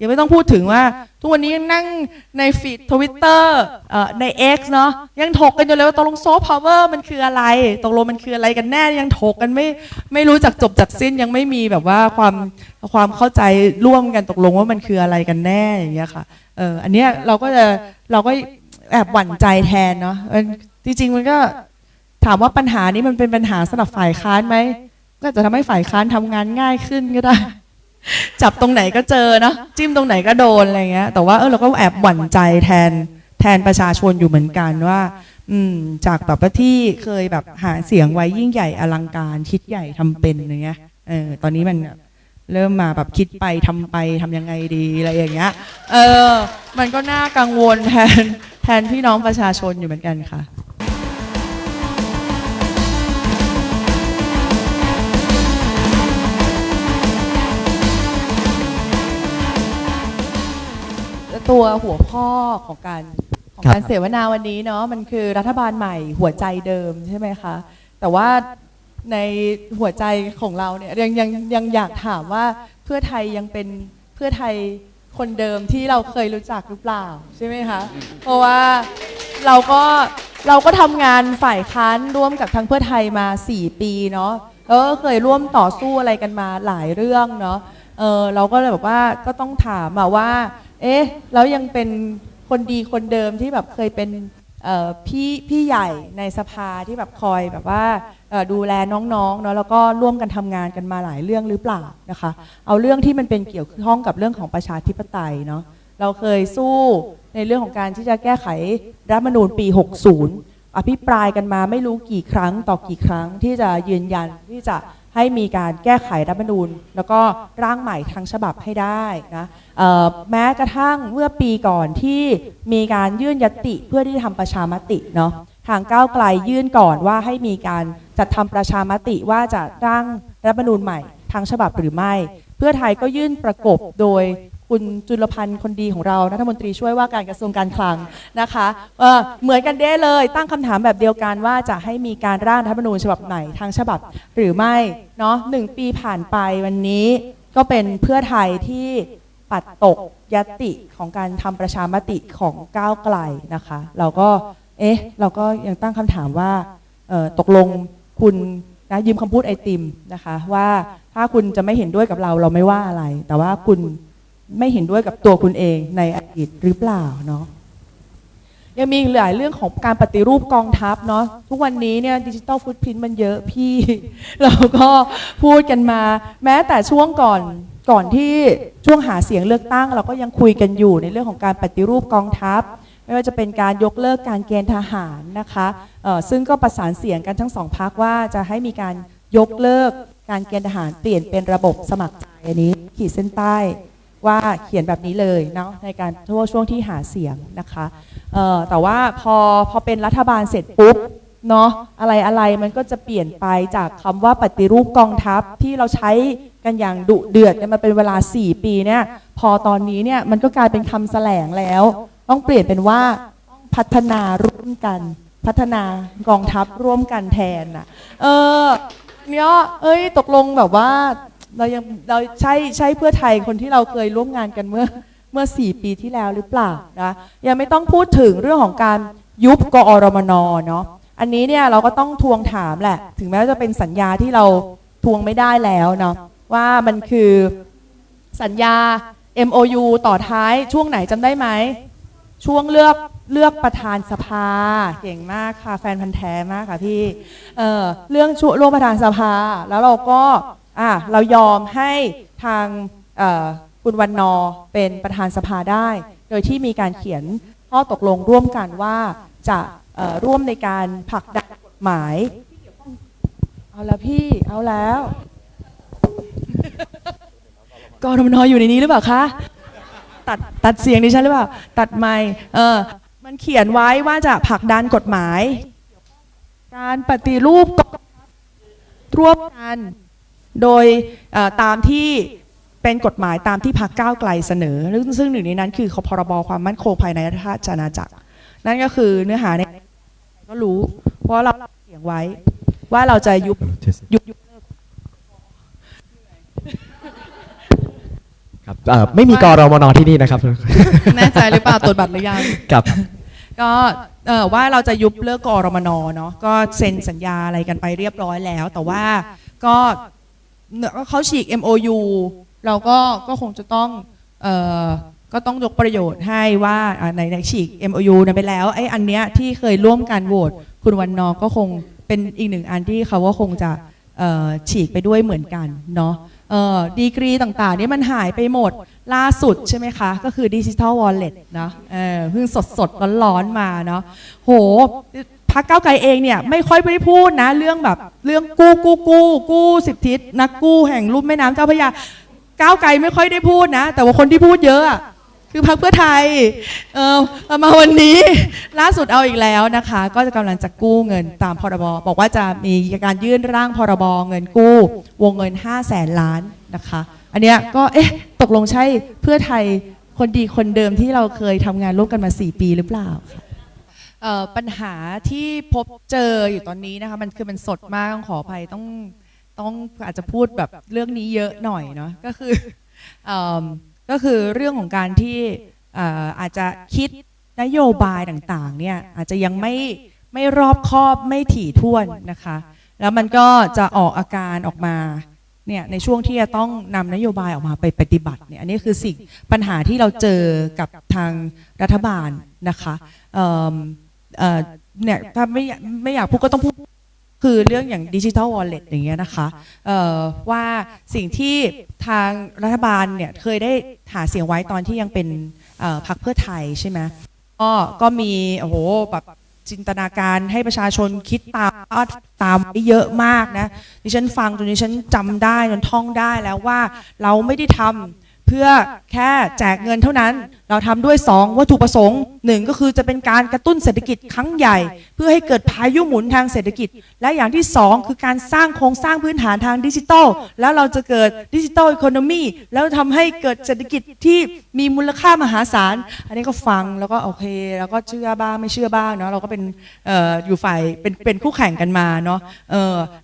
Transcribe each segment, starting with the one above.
ยังไม่ต้องพูดถึงว่า ทุกวันนี้ยังนั่งในฟีดทวิตเตอร์ใน X เนาะยังถกกันอยู่เลยว่าตกลงโซฟต์พาวเวอร์มันคืออะไรตกลงมันคืออะไรกันแน่ยังถกกันไม่ไม่รู้จักจบจากสิ้นยังไม่มีแบบว่าความความเข้าใจร่วมกันตกลงว่ามันคืออะไรกันแน่อย่างเงี้ยค่ะเอออันเนี้ยเราก็จะเราก็แอบหวั่นใจแทนเนาะจริงๆมันก็ถามว่าปัญหานี้มันเป็นปัญหาสำหรับฝ่ายค้านไหมก็จะทำให้ฝ่ายค้านทำงานง่ายขึ้นก็ได้ จับตรงไหนก็เจอเนาะจิ้มตรงไหนก็โดนอะไรเงี้ย แต่ว่าเออเราก็แอบหวั่นใจแทนแทนประชาชนอยู่เหมือนกันว่า อืม จากแบบว่าที่เคยแบบหาเสียงไว้ยิ่งใหญ่อลังการคิดใหญ่ทำเป็นอย่างเงี้ยเออตอนนี้มันเริ่มมาแบบคิดไปทำไปทำยังไงดีอะไรอย่างเงี้ย เออ มันก็น่ากังวลแทนแทนพี่น้องประชาชนอยู่เหมือนกันค่ะ ตัวหัวข้อของการของครับการเสวนาวันนี้เนาะมันคือรัฐบาลใหม่หัวใจเดิมใช่ไหมคะแต่ว่าในหัวใจของเราเนี่ยยังยังยังอยากถามว่าเพื่อไทยยังเป็นเพื่อไทยคนเดิมที่เราเคยรู้จักหรือเปล่าใช่ไหมคะเพราะว่าเราก็เราก็ทำงานฝ่ายค้านร่วมกับทางเพื่อไทยมา 4 ปีเนาะแล้วก็เคยร่วมต่อสู้อะไรกันมาหลายเรื่องเนาะเออเราก็เลยแบบว่าก็ต้องถามอะว่า เอ๊ะแล้วยังเป็นคนดีคนเดิมที่แบบเคยเป็นพี่พี่ใหญ่ในสภาที่แบบคอยแบบว่าดูแลน้องๆเนาะแล้วก็ร่วมกันทำงานกันมาหลายเรื่องหรือเปล่านะคะ เอาเรื่องที่มันเป็นเกี่ยวข้องกับเรื่องของประชาธิปไตยเนาะเราเคยสู้ในเรื่องของการที่จะแก้ไขรัฐมนูญปี 60 อภิปรายกันมาไม่รู้กี่ครั้งต่อกี่ครั้งที่จะยืนยันที่จะ ให้มีการแก้ไขรัฐธรรมนูญ แล้วก็ร่างใหม่ทั้งฉบับให้ได้นะแม้กระทั่งเมื่อปีก่อนที่มีการยื่นยติเพื่อที่ทำประชามติเนาะทางก้าวไกลยื่นก่อนว่าให้มีการจัดทำประชามติว่าจะร่างรัฐธรรมนูญใหม่ทั้งฉบับหรือไม่ เพื่อไทยก็ยื่นประกบโดย คุณจุลพันธ์คนดีของเรารัฐมนตรีช่วยว่าการกระทรวงการคลังนะคะเออเหมือนกันเด้เลย ตั้งคำถามแบบเดียวกันว่าจะให้มีการร่างรัฐธรรมนูญฉบับใหม่ทั้งฉบับหรือไม่เนาะหนึ่งปีผ่านไปวันนี้ก็เป็นเพื่อไทยที่ปัดตกยติของการทำประชามติของก้าวไกลนะคะ เราก็เอ๊ะเราก็ยังตั้งคำถามว่าตกลงคุณนะยืมคำพูดไอติมนะคะ ว่าถ้าคุณจะไม่เห็นด้วยกับเราเราไม่ว่าอะไร แต่ว่าคุณ ไม่เห็นด้วยกับตัวคุณเองในอดีตหรือเปล่าเนาะยังมีหลายเรื่องของการปฏิรูปกองทัพเนาะทุกวันนี้เนี่ยดิจิตอลฟุตพิ n มันเยอะพี่ เราก็พูดกันมา แม้แต่ช่วงก่อนก่อนที่ช่วงหาเสียงเลือกตั้ง เราก็ยังคุยกันอยู่ในเรื่องของการปฏิรูปกองทัพ ไม่ว่าจะเป็นการยกเลิกการเกณฑ์ทหารนะคะซึ่งก็ประสานเสียงกันทั้งสองพักว่าจะให้มีการยกเลิกการเกณฑ์ทหารเปลี่ยนเป็นระบบสมัครใจอันนี้ขีดเส้นใต้ ว่าเขียนแบบนี้เลยเนาะในการทั่วช่วงที่หาเสียงนะคะเออแต่ว่าพอพอเป็นรัฐบาลเสร็จปุ๊บเนาะอะไรอะไรมันก็จะเปลี่ยนไปจากคำว่าปฏิรูปกองทัพที่เราใช้กันอย่างดุเดือดกันมาเป็นเวลา 4 ปีเนี่ยพอตอนนี้เนี่ยมันก็กลายเป็นคำแสลงแล้ว ต้องเปลี่ยนเป็นว่าต้องพัฒนาร่วมกัน พัฒนากองทัพร่วมกันแทนน่ะเออเนี่ยเอ้ยตกลงแบบว่า เรายังเราใช่ใช่เพื่อไทยคนที่เราเคยร่วมงานกันเมื่อเมื่อ 4 ปีที่แล้วหรือเปล่านะยังไม่ต้องพูดถึงเรื่องของการยุบกอรมนเนาะอันนี้เนี่ยเราก็ต้องทวงถามแหละ ถึงแม้ว่าจะเป็นสัญญาที่เราทวงไม่ได้แล้วเนาะว่ามันคือสัญญา MOU ต่อท้ายช่วงไหนจำได้ไหม ช่วงเลือกเลือกประธานสภา เก่งมากค่ะ แฟนพันธ์แท้มากค่ะพี่เออเรื่องช่วงร่วมประธานสภา แล้วเราก็ อะเรายอมให้ทางคุณวันนอเป็นประธานสภาได้ โดยที่มีการเขียนข้อตกลงร่วมกันว่าจะร่วมในการผลักดันกฎหมาย เอาแล้วพี่เอาแล้วกรมนอยู่ในนี้หรือเปล่าคะตัดตัดเสียงดิฉันหรือเปล่า ตัดไมค์เออมันเขียนไว้ว่าจะผลักดันกฎหมาย การปฏิรูปร่วมกัน โดยเอ่อตามที่เป็นกฎหมายตามที่พรรคก้าวไกลเสนอ ซึ่งหนึ่งในนั้นคือพรบความมั่นคงภายในราชอาณาจักร นั่นก็คือเนื้อหาในก็รู้ เพราะเราเขียนไว้ว่าเราจะยุบยุบยุบเลิกครับเอ่อไม่มีกรมนที่นี่นะครับ แน่ใจหรือเปล่าตรวจบัตรหรือยังกับก็เอ่อว่าเราจะยุบเลิกกอรมนเนาะก็เซ็นสัญญาอะไรกันไปเรียบร้อยแล้ว แต่ว่าก็ เนอเขาฉีก MOU เราก็ก็คงจะต้องเอ่อก็ต้องยกประโยชน์ให้ว่าในในฉีก MOU นะไปแล้วไอ้อันเนี้ยที่เคยร่วมกันโหวตคุณวันนอก็คงเป็นอีกหนึ่งอันที่เขาก็คงจะฉีกไปด้วยเหมือนกันเนาะดีกรีต่างๆนี่มันหายไปหมดล่าสุดใช่ไหมคะ ก็คือดิจิทัลวอลเล็ตเนาะเพิ่งสดสดๆร้อนๆมาเนาะโห พักเก้าวไกลเองเนี่ยไม่ค่อยได้พูดนะ เรื่องแบบเรื่องกู้กู้กู้กู้สิบทิศนักกู้แห่งลุ่มแม่น้ำเจ้าพระยาก้าวไกลไม่ค่อยได้พูดนะ แต่ว่าคนที่พูดเยอะอะคือพักเพื่อไทยเออมาวันนี้ล่าสุดเอาอีกแล้วนะคะ ก็จะกำลังจะกู้เงินตามพรบบอกว่าจะมีการยื่นร่างพรบเงินกู้ วงเงิน5 0 0แสนล้านนะคะ อันเนี้ยก็เอ๊ะตกลงใช่เพื่อไทยคนดีคนเดิมที่เราเคยทำงานร่วมกันมา 4 ปีหรือเปล่า เอ่อปัญหาที่พบเจออยู่ตอนนี้นะคะมันคือมันสดมากต้องขออภัยต้องต้องอาจจะพูดแบบเรื่องนี้เยอะหน่อยเนาะก็คือเอิ่มก็คือเรื่องของการที่เอ่ออาจจะคิดนโยบายต่างๆเนี่ยอาจจะยังไม่ไม่รอบคอบไม่ถี่ถ้วนนะคะ แล้วมันก็จะออกอาการออกมาเนี่ยในช่วงที่จะต้องนำนโยบายออกมาไปปฏิบัติเนี่ยอันนี้คือสิ่งปัญหาที่เราเจอกับทางรัฐบาลนะคะ เอ่อเนี่ยถ้าไม่อยากไม่อยากพูดก็ต้องพูด คือเรื่องอย่างดิจิทัลวอลเล็ตอย่างเงี้ยนะคะเอ่อว่าสิ่งที่ทางรัฐบาลเนี่ยเคยได้หาเสียงไว้ตอนที่ยังเป็นเอ่อพรรคเพื่อไทยใช่ไหมก็ก็มีโอ้โหแบบจินตนาการให้ประชาชนคิดตามตามไปเยอะมากนะดิฉันฟังจนดิฉันจำได้จนท่องได้แล้วว่าเราไม่ได้ทำ พื่อแค่แจกเงินเท่านั้น เราทำด้วย 2 วัตถุประสงค์หนึ่งก็คือจะเป็นการกระตุ้นเศรษฐกิจครั้งใหญ่ เพื่อให้เกิดพายุหมุนทางเศรษฐกิจ และอย่างที่ 2 คือการสร้างโครงสร้างพื้นฐานทางดิจิทัล แล้วเราจะเกิดดิจิทัลอีโคโนมีแล้วทำให้เกิดเศรษฐกิจที่มีมูลค่ามหาศาล อันนี้ก็ฟังแล้วก็โอเค แล้วก็เชื่อบ้างไม่เชื่อบ้างเนาะเราก็เป็นอออยู่ฝ่ายเป็นเป็นคู่แข่งกันมาเนาะ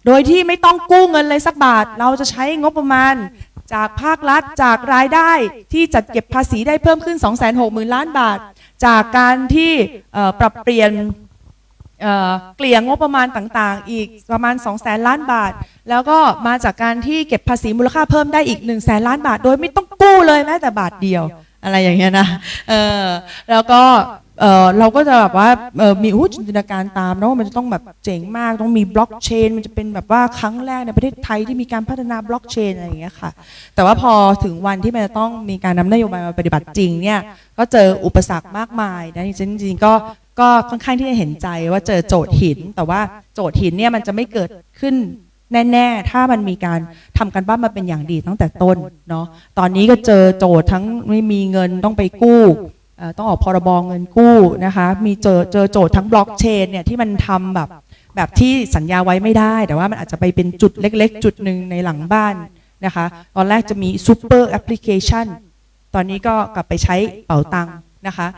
โดยที่ไม่ต้องกู้เงินเลยสักบาท เราจะใช้งบประมาณ จากภาครัฐจากรายได้ที่จัดเก็บภาษีได้เพิ่มขึ้น 260,000 ล้านบาท จากการที่ปรับเปลี่ยนเกลี่ยงบประมาณต่างๆ อีกประมาณ 2 0 0 0 0ล้านบาท แล้วก็มาจากการที่เก็บภาษีมูลค่าเพิ่มได้อีก1 0 0 0 0ล้านบาท โดยไม่ต้องกู้เลยแม้แต่บาทเดียว อะไรอย่างเงี้ยนะแล้วก็ เออเราก็จะแบบว่าเออมีอู้จินตนาการตามนะว่ามันจะต้องแบบเจ๋งมากต้องมีบล็อกเชนมันจะเป็นแบบว่าครั้งแรกในประเทศไทยที่มีการพัฒนาบล็อกเชนอะไรอย่างเงี้ยค่ะ แต่ว่าพอถึงวันที่มันจะต้องมีการนำนโยบายมาปฏิบัติจริงเนี่ยก็เจออุปสรรคมากมายนะจริงๆก็ก็ค่อนข้างที่จะเห็นใจว่าเจอโจทย์หิน แต่ว่าโจทย์หินเนี่ยมันจะไม่เกิดขึ้นแน่ๆ ถ้ามันมีการทำกันบ้านมาเป็นอย่างดีตั้งแต่ต้นเนาะ ตอนนี้ก็เจอโจทย์ทั้งไม่มีเงินต้องไปกู้ ต้องออกพรบเงินกู้นะคะมีเจอเจอโจทย์ทั้งบล็อกเชนเนี่ยที่มันทำแบบแบบที่สัญญาไว้ไม่ได้ แต่ว่ามันอาจจะไปเป็นจุดเล็ก ๆ จุดหนึ่งในหลังบ้านนะคะตอนแรกจะมีซูเปอร์แอปพลิเคชันตอนนี้ก็กลับไปใช้เป๋าตังค์นะคะ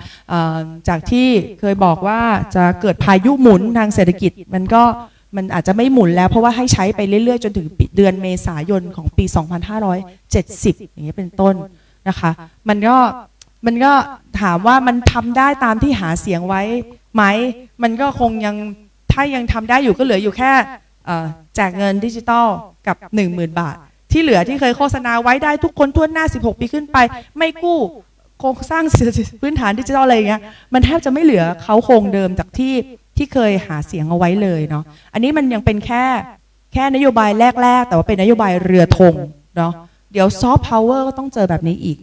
จากที่เคยบอกว่าจะเกิดพายุหมุนทางเศรษฐกิจมันก็มันอาจจะไม่หมุนแล้ว เพราะว่าให้ใช้ไปเรื่อย ๆ จนถึงเดือนเมษายนของปี 2570 อย่างเงี้ยเป็นต้นนะคะ มันก็ มันก็ถามว่ามันทำได้ตามที่หาเสียงไว้ไหม มันก็คงยังถ้ายังทำได้อยู่ก็เหลืออยู่แค่แจกเงินดิจิตอลกับ 10,000 บาท ที่เหลือที่เคยโฆษณาไว้ได้ทุกคนทั่วหน้า 16 ปีขึ้นไป ไม่กู้โครงสร้างพื้นฐานดิจิทัลอะไรอย่างเงี้ยมันแทบจะไม่เหลือเขาโครงเดิมจากที่ที่เคยหาเสียงเอาไว้เลยเนาะอันนี้มันยังเป็นแค่แค่นโยบายแรก ๆ แต่ว่าเป็นนโยบายเรือธงเนาะเดี๋ยวซอฟต์พาวเวอร์ก็ต้องเจอแบบนี้อีก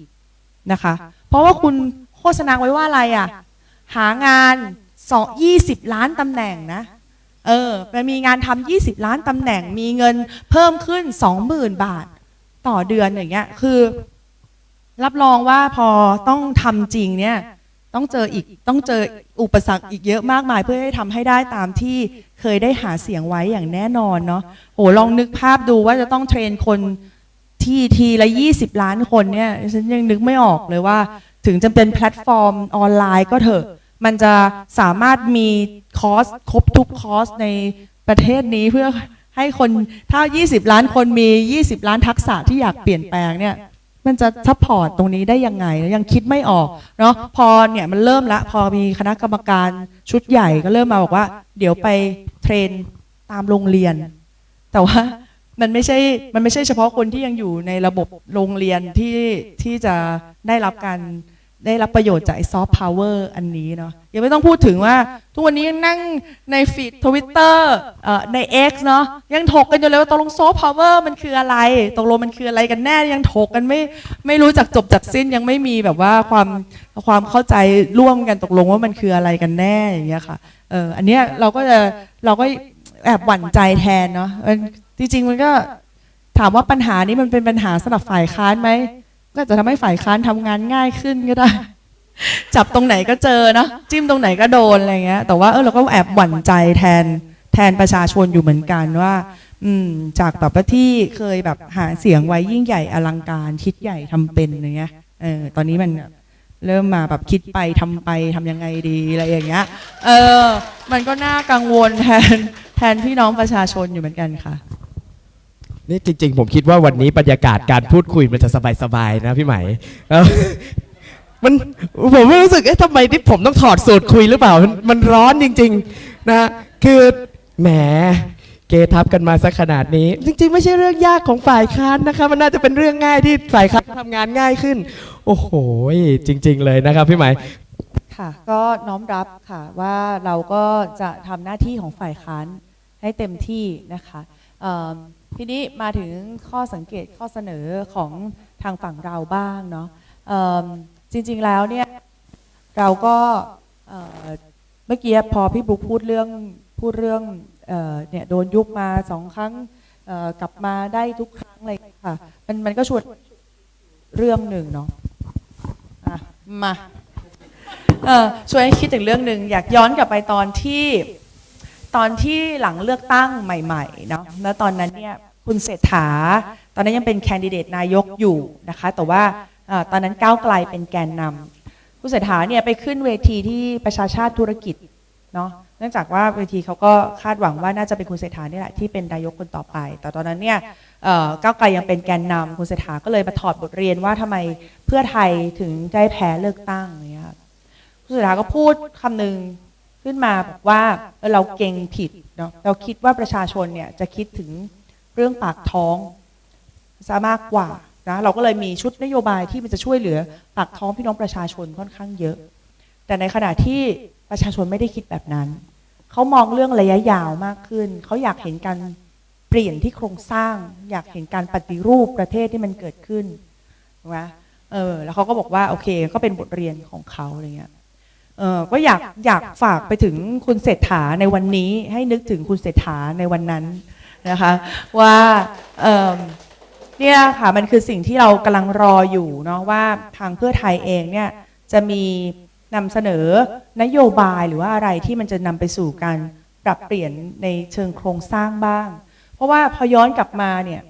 นะคะ เพราะว่าคุณโฆษณาไว้ว่าอะไรอะ หางานสองยี่สิบล้านตำแหน่งนะ เออมันมีงานทำ20ล้านตำแหน่ง มีเงินเพิ่มขึ้น20,000บาท ต่อเดือนอย่างเงี้ย คือ รับรองว่าพอต้องทำจริงเนี่ย ต้องเจออีกต้องเจออุปสรรคอีกเยอะมากมาย เพื่อให้ทำให้ได้ตามที่เคยได้หาเสียงไว้อย่างแน่นอนเนาะโหลองนึกภาพดูว่าจะต้องเทรนคน ที่ทีละ 20 ล้านคนเนี่ยฉันยังนึกไม่ออกเลยว่า ถึงจะเป็นแพลตฟอร์มออนไลน์ก็เถอะ มันจะสามารถมีคอร์สครบทุกคอร์สในประเทศนี้เพื่อให้คนถ้า 20 ล้านคนมี 20 ล้านทักษะที่อยากเปลี่ยนแปลงเนี่ยมันมันจะซัพพอร์ตตรงนี้ได้ยังไงแล้วยังคิดไม่ออกเนาะพอเนี่ยมันเริ่มละพอมีคณะกรรมการชุดใหญ่ก็เริ่มมาบอกว่า เดี๋ยวไปเทรนตามโรงเรียน แต่ว่า มันไม่ใช่ มันไม่ใช่เฉพาะคนที่ยังอยู่ในระบบโรงเรียนที่ที่จะได้รับการได้รับประโยชน์จากไอ้ซอฟต์พาวเวอร์อันนี้เนาะยังไม่ต้องพูดถึงว่า ทุกวันนี้ยังนั่งในฟีดทวิตเตอร์ใน X เนาะยังถกกันอยู่เลยว่าตกลงซอฟต์พาวเวอร์มันคืออะไรตกลงมันคืออะไรกันแน่ยังถกกันไม่ไม่รู้จักจบจากสิ้นยังไม่มีแบบว่าความความเข้าใจร่วมกันตกลงว่ามันคืออะไรกันแน่อย่างเงี้ยค่ะเอออันเนี้ยเราก็จะเราก็แอบหวั่นใจแทนเนาะ จริงๆมันก็ถามว่าปัญหานี้มันเป็นปัญหาสำหรับฝ่ายค้านไหมก็จะทำให้ฝ่ายค้านทำงานง่ายขึ้นก็ได้ จับตรงไหนก็เจอเนาะจิ้มตรงไหนก็โดนอะไรเงี้ย แต่ว่าเออเราก็แอบหวั่นใจแทนแทนประชาชนอยู่เหมือนกันว่า อืม จากแบบที่เคยแบบหาเสียงไว้ยิ่งใหญ่อลังการคิดใหญ่ทำเป็นอย่างเงี้ยเออตอนนี้มันเริ่มมาแบบคิดไปทำไปทำยังไงดีอะไรอย่างเงี้ย เออ มันก็น่ากังวลแทนแทนพี่น้องประชาชนอยู่เหมือนกันค่ะ นี่จริง ๆ ผมคิดว่าวันนี้บรรยากาศการพูดคุยมันจะสบายๆนะพี่ไหมเออมันผมไม่รู้สึกเอ๊ะทำไมที่ผมต้องถอดสูตรคุยหรือเปล่า มันมันร้อนจริง ๆ นะ คือแหมเกทับกันมาสักขนาดนี้ จริง ๆ ไม่ใช่เรื่องยากของฝ่ายค้านนะคะมันน่าจะเป็นเรื่องง่ายที่ฝ่ายค้านทำงานง่ายขึ้น โอ้โหจริง ๆ เลยนะครับพี่ไหมค่ะก็น้อมรับค่ะว่าเราก็จะทำหน้าที่ของฝ่ายค้านให้เต็มที่นะคะเอิ่ม ทีนี้มาถึงข้อสังเกตข้อเสนอของทางฝั่งเราบ้างเนาะจริง ๆแล้วเนี่ยเราก็เมื่อกี้พอพี่บุ๊คพูดเรื่องพูดเรื่องเอเนี่ยโดนยุบมาสองครั้งกลับมาได้ทุกครั้งเลยค่ะมันมันก็ชวนเรื่องหนึ่งเนาะะมาเออชวนให้คิดถึงเรื่องหนึ่งอยากย้อนกลับไปตอนที่ ตอนที่หลังเลือกตั้งใหม่ๆเนาะแล้วตอนนั้นเนี่ยคุณเศรษฐา ตอนนั้นยังเป็นแคนดิเดตนายกอยู่นะคะ แต่ว่าตอนนั้นก้าวไกลเป็นแกนนำคุณเศรษฐาเนี่ยไปขึ้นเวทีที่ประชาชาติธุรกิจเนาะเนื่องจากว่าเวทีเขาก็คาดหวังว่าน่าจะเป็นคุณเศรษฐานี่แหละที่เป็นนายกคนต่อไป แต่ตอนนั้นเนี่ยก้าวไกลยังเป็นแกนนำคุณเศรษฐาก็เลยมาถอดบทเรียนว่าทำไมเพื่อไทยถึงได้แพ้เลือกตั้งเงี้ยคุณเศรษฐาก็พูดคำหนึ่ง ขึ้นมาบอกว่าเราเก่งผิดเนาะเราคิดว่าประชาชนเนี่ยจะคิดถึงเรื่องปากท้องซะมากกว่านะเราก็เลยมีชุดนโยบายที่มันจะช่วยเหลือปากท้องพี่น้องประชาชนค่อนข้างเยอะ แต่ในขณะที่ประชาชนไม่ได้คิดแบบนั้น เขามองเรื่องระยะยาวมากขึ้น เขาอยากเห็นการเปลี่ยนที่โครงสร้าง อยากเห็นการปฏิรูปประเทศที่มันเกิดขึ้นถูกไหมเออแล้วเขาก็บอกว่าโอเค ก็เป็นบทเรียนของเขาอะไรเงี้ย ก็อยากอยากฝากไปถึงคุณเศรษฐาในวันนี้ ให้นึกถึงคุณเศรษฐาในวันนั้นนะคะว่าเนี่ยค่ะมันคือสิ่งที่เรากำลังรออยู่เนาะว่าทางเพื่อไทยเองเนี่ยจะมีนำเสนอนโยบายหรือว่าอะไรที่มันจะนำไปสู่การปรับเปลี่ยนในเชิงโครงสร้างบ้าง เพราะว่าพอย้อนกลับมาเนี่ย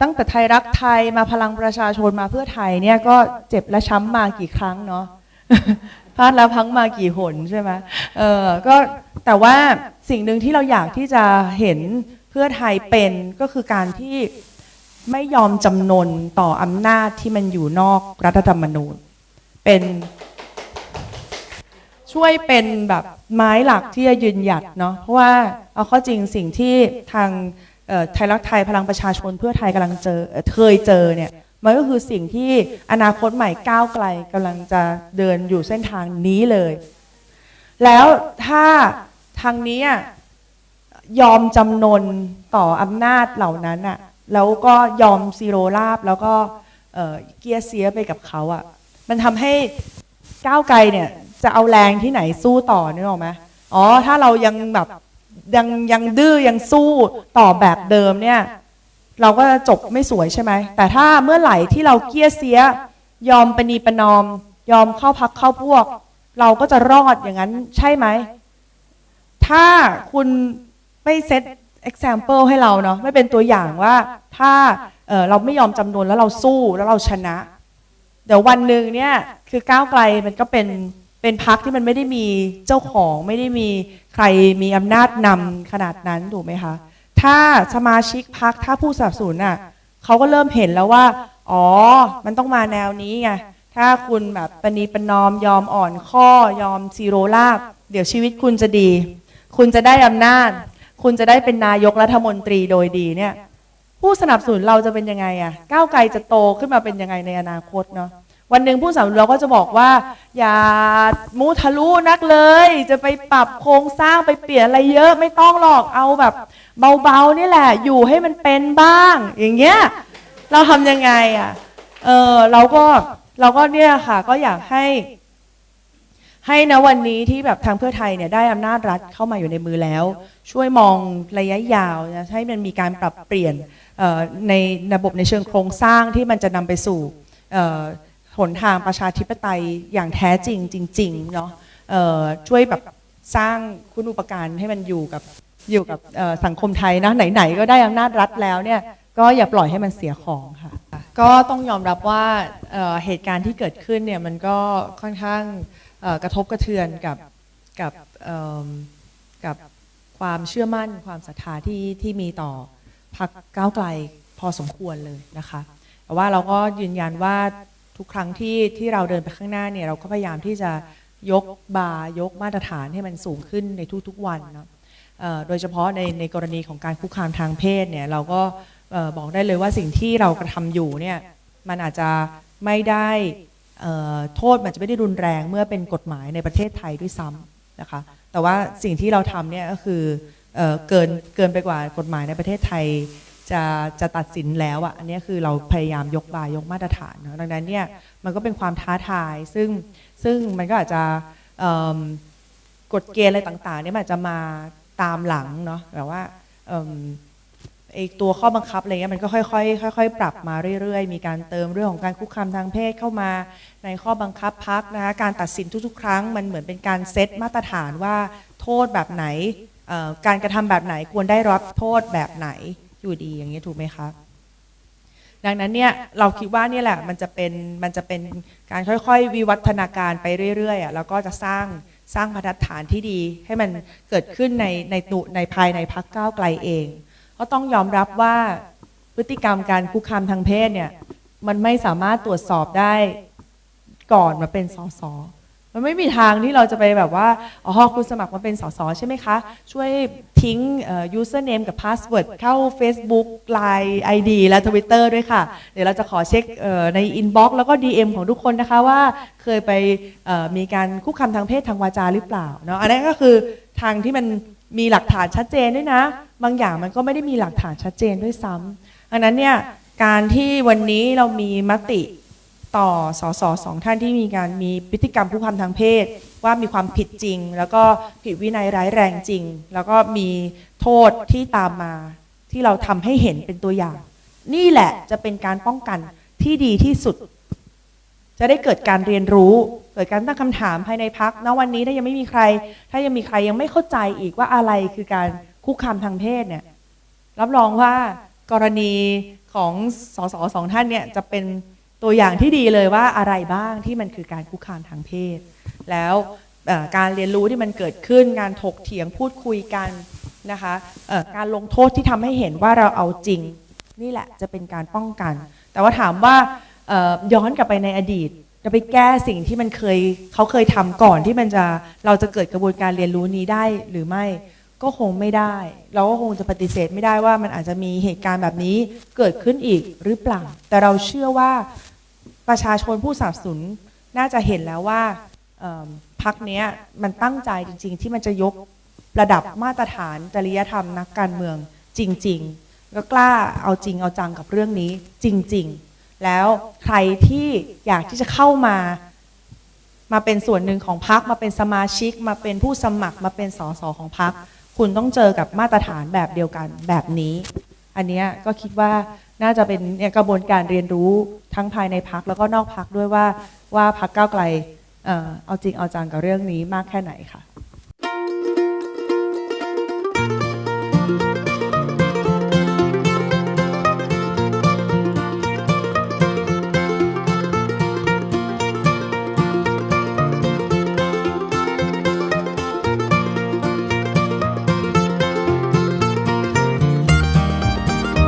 ตั้งแต่ไทยรักไทยมาพลังประชาชนมาเพื่อไทยเนี่ยก็เจ็บและช้ำมากี่ครั้งเนาะ พลาดแล้วพังมากี่หนใช่ไหมเออก็แต่ว่าสิ่งหนึ่งที่เราอยากที่จะเห็นเพื่อไทยเป็นก็คือการที่ไม่ยอมจำนนต่ออำนาจที่มันอยู่นอกรัฐธรรมนูญ เป็นช่วยเป็นแบบไม้หลักที่จะยืนหยัดเนาะเพราะว่าเอาข้อจริงสิ่งที่ทางไทยรักไทยพลังประชาชนเพื่อไทยกำลังเจอเคยเจอเนี่ย มันก็คือสิ่งที่อนาคตใหม่ก้าวไกลกำลังจะเดินอยู่เส้นทางนี้เลย แล้วถ้าทางนี้ยอมจำนนต่ออำนาจเหล่านั้นอะแล้วก็ยอมซีโรราบแล้วก็เเกียร์เสียไปกับเขาอะมันทำให้ก้าวไกลเนี่ยจะเอาแรงที่ไหนสู้ต่อนึกออกไหมอ๋อ ถ้าเรายังแบบยังยังดื้อยังสู้ต่อแบบเดิมเนี่ย เราก็จะจบไม่สวยใช่ไหม แต่ถ้าเมื่อไหร่ที่เราเกี้ยเสีย ยอมปณีประนอม ยอมเข้าพักเข้าพวก เราก็จะรอดอย่างนั้นใช่ไหม ถ้าคุณไม่เซต example ให้เราเนาะไม่เป็นตัวอย่างว่าถ้าเเราไม่ยอมจำนวนแล้วเราสู้แล้วเราชนะ เดี๋ยววันหนึ่งเนี่ยคือก้าวไกลมันก็เป็นเป็นพักที่มันไม่ได้มีเจ้าของ ไม่ได้มีใครมีอำนาจนำขนาดนั้นถูกไหมคะ ถ้าสมาชิกพักถ้าผู้สนับสนุนอะเขาก็เริ่มเห็นแล้วว่า อ๋อ มันต้องมาแนวนี้ไงถ้าคุณแบบปณีประนอมยอมอ่อนข้อยอมซีโรราบเดี๋ยวชีวิตคุณจะดี คุณจะได้อำนาจ คุณจะได้เป็นนายกรัฐมนตรีโดยดีเนี่ย ผู้สนับสนุนเราจะเป็นยังไงอะก้าวไกลจะโตขึ้นมาเป็นยังไงในอนาคตเนาะวันหนึ่งผู้สนับสนุนเราก็จะบอกว่า อย่ามูทะลุนักเลย จะไปปรับโครงสร้างไปเปลี่ยนอะไรเยอะไม่ต้องหรอกเอาแบบ เบาๆนี่แหละ อยู่ให้มันเป็นบ้าง อย่างเงี้ย เราทำยังไงอะ เออเราก็เราก็เนี่ยค่ะ ก็อยากให้ ให้นะวันนี้ที่แบบทางเพื่อไทยเนี่ยได้อำนาจรัฐเข้ามาอยู่ในมือแล้ว ช่วยมองระยะยาวนะให้มันมีการปรับเปลี่ยนออในระบบในเชิงโครงสร้างที่มันจะนำไปสู่หนทางประชาธิปไตยอย่างแท้จริงจริงๆเนาะช่วยแบบสร้างคุณอุปการให้มันอยู่กับ อยู่กับสังคมไทยนะไหนๆก็ได้อำนาจรัฐแล้วเนี่ยก็อย่าปล่อยให้มันเสียของค่ะ ก็ต้องยอมรับว่าเหตุการณ์ที่เกิดขึ้นเนี่ยมันก็ค่อนข้างกระทบกระเทือนกับกับกับความเชื่อมั่นความศรัทธาที่ที่มีต่อพรรคก้าวไกลพอสมควรเลยนะคะแต่ว่าเราก็ยืนยันว่าทุกครั้งที่ที่เราเดินไปข้างหน้าเนี่ยเราก็พยายามที่จะยกบาร์ยกมาตรฐานให้มันสูงขึ้นในทุกๆวันเนาะ โดยเฉพาะในในกรณีของการคุกคามทางเพศเนี่ยเราก็บอกได้เลยว่าสิ่งที่เรากระทำอยู่เนี่ยมันอาจจะไม่ได้โทษมันจะไม่ได้รุนแรงเมื่อเป็นกฎหมายในประเทศไทยด้วยซ้ำนะคะแต่ว่าสิ่งที่เราทำเนี่ยก็คือเกินเกินไปกว่ากฎหมายในประเทศไทยจะจะตัดสินแล้วอะอันนี้คือเราพยายามยกบายยกมาตรฐานเนะดังนั้นเนี่ยมันก็เป็นความท้าทายซึ่งซึ่งมันก็อาจจะกฎเกณฑ์อะไรต่างๆเนี่ยมันอาจจะมา ตามหลังเนาะแบบว่าเอิ่มไอตัวข้อบังคับอะไรเงี้ยมันก็ค่อยๆค่อยๆปรับมาเรื่อยๆ มีการเติมเรื่องของการคุกคามทางเพศเข้ามาในข้อบังคับพักนะคะการตัดสินทุกๆ ครั้งมันเหมือนเป็นการเซตมาตรฐานว่าโทษแบบไหนการกระทำแบบไหนควรได้รับโทษแบบไหนอยู่ดีอย่างนี้ยถูกไหมคะดังนั้นเนี่ยเราคิดว่านี่แหละมันจะเป็นมันจะเป็นการค่อยๆ วิวัฒนาการไปเรื่อยๆอะแล้วก็จะสร้าง สร้างบรรทัดฐานที่ดี ให้มันเกิดขึ้นในในตุในภายในพักก้าวไกลเอง ก็ต้องยอมรับว่าพฤติกรรมการคุกคามทางเพศเนี่ย มันไม่สามารถตรวจสอบได้ก่อนมาเป็นสส มันไม่มีทางที่เราจะไปแบบว่าอ๋อคุณสมัครมาเป็นสสใช่ไหมคะ ช่วยทิ้งเอ่อ username กับ password เข้า Facebook Line ID และ Twitter ด้วยค่ะ เดี๋ยวเราจะขอเช็คเอ่อใน inbox แล้วก็ DM ของทุกคนนะคะว่าเคยไปมีการคุกคามทางเพศทางวาจาหรือเปล่าเนาะอันนั้นก็คือทางที่มันมีหลักฐานชัดเจนด้วยนะ บางอย่างมันก็ไม่ได้มีหลักฐานชัดเจนด้วยซ้ำอันนั้นเนี่ยการที่วันนี้เรามีมติ ต่อสสสองท่านที่มีการมีพฤติกรรมคุกคามทางเพศ ว่ามีความผิดจริง แล้วก็ผิดวินัยร้ายแรงจริง แล้วก็มีโทษที่ตามมาที่เราทำให้เห็นเป็นตัวอย่าง นี่แหละจะเป็นการป้องกันที่ดีที่สุด จะได้เกิดการเรียนรู้ เกิดการตั้งคำถามภายในพักณวันนี้ถ้ายังไม่มีใคร ถ้ายังมีใครยังไม่เข้าใจอีกว่าอะไรคือการคุกคามทางเพศเนี่ยรับรองว่ากรณีของสสสองท่านเนี่ยจะเป็น ตัวอย่างที่ดีเลยว่าอะไรบ้างที่มันคือการคุกคามทางเพศ แล้วการเรียนรู้ที่มันเกิดขึ้นการถกเถียงพูดคุยกันนะคะการลงโทษที่ทำให้เห็นว่าเราเอาจริง นี่แหละจะเป็นการป้องกัน แต่ว่าถามว่าย้อนกลับไปในอดีตจะไปแก้สิ่งที่มันเคยเขาเคยทำก่อนที่มันจะเราจะเกิดกระบวนการเรียนรู้นี้ได้หรือไม่ก็คงไม่ได้ เราก็คงจะปฏิเสธไม่ได้ว่ามันอาจจะมีเหตุการณ์แบบนี้เกิดขึ้นอีกหรือเปล่า แต่เราเชื่อว่า ประชาชนผู้สนับสนุนน่าจะเห็นแล้วว่าพักนี้มันตั้งใจจริง ๆ ที่มันจะยกระดับมาตรฐานจริยธรรมนักการเมืองจริง ๆ ก็กล้าเอาจริงเอาจังกับเรื่องนี้จริง ๆ แล้วใครที่อยากที่จะเข้ามามาเป็นส่วนหนึ่งของพักมาเป็นสมาชิก มาเป็นผู้สมัครมาเป็นสสของพัก คุณต้องเจอกับมาตรฐานแบบเดียวกันแบบนี้ อันนี้ก็คิดว่า น่าจะเป็นเนี่ยกระบวนการเรียนรู้ทั้งภายในพักแล้วก็นอกพักด้วยว่าว่าพักก้าวไกลเอ่อเอาจริงเอาจังกับเรื่องนี้มากแค่ไหนค่ะ